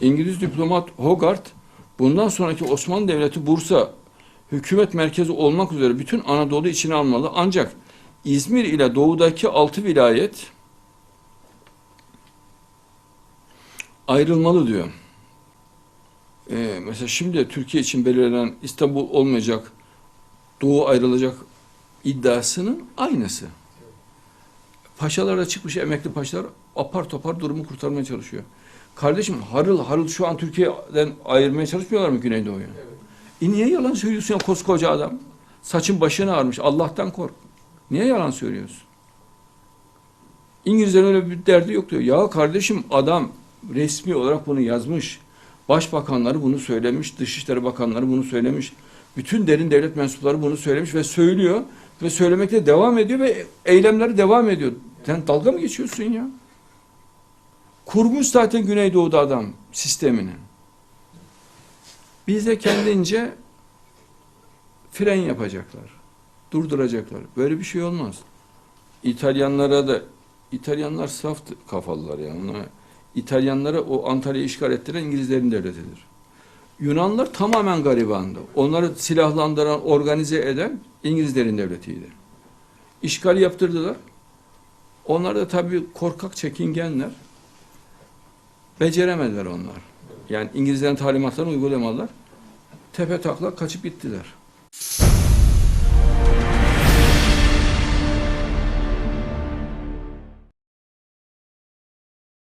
İngiliz diplomat Hogarth bundan sonraki Osmanlı Devleti Bursa hükümet merkezi olmak üzere bütün Anadolu içine almalı. Ancak İzmir ile doğudaki altı vilayet ayrılmalı diyor. Ee, mesela şimdi Türkiye için belirlenen İstanbul olmayacak, Doğu ayrılacak iddiasının aynısı. Paşalar da çıkmış emekli paşalar apar topar durumu kurtarmaya çalışıyor. Kardeşim harıl harıl şu an Türkiye'den ayırmaya çalışmıyorlar mı Güneydoğu'yu? E niye yalan söylüyorsun ya koskoca adam? Saçın başını ağarmış. Allah'tan kork. Niye yalan söylüyorsun? İngilizlerin öyle bir derdi yok diyor. Ya kardeşim adam resmi olarak bunu yazmış. Başbakanları bunu söylemiş. Dışişleri Bakanları bunu söylemiş. Bütün derin devlet mensupları bunu söylemiş ve söylüyor. Ve söylemekte devam ediyor ve eylemleri devam ediyor. Sen dalga mı geçiyorsun ya? Kurmuş zaten Güneydoğu'da adam sistemini. Bize kendince fren yapacaklar. Durduracaklar. Böyle bir şey olmaz. İtalyanlara da İtalyanlar saf kafalılar yani. Ona, İtalyanlara o Antalya'yı işgal ettiren İngilizlerin devletidir. Yunanlar tamamen garibandı. Onları silahlandıran, organize eden İngilizlerin devletiydi. İşgal yaptırdılar. Onlar da tabii korkak, çekingenler. Beceremediler onlar. Yani İngilizlerin talimatlarını uygulamadılar. Tepe taklak kaçıp gittiler.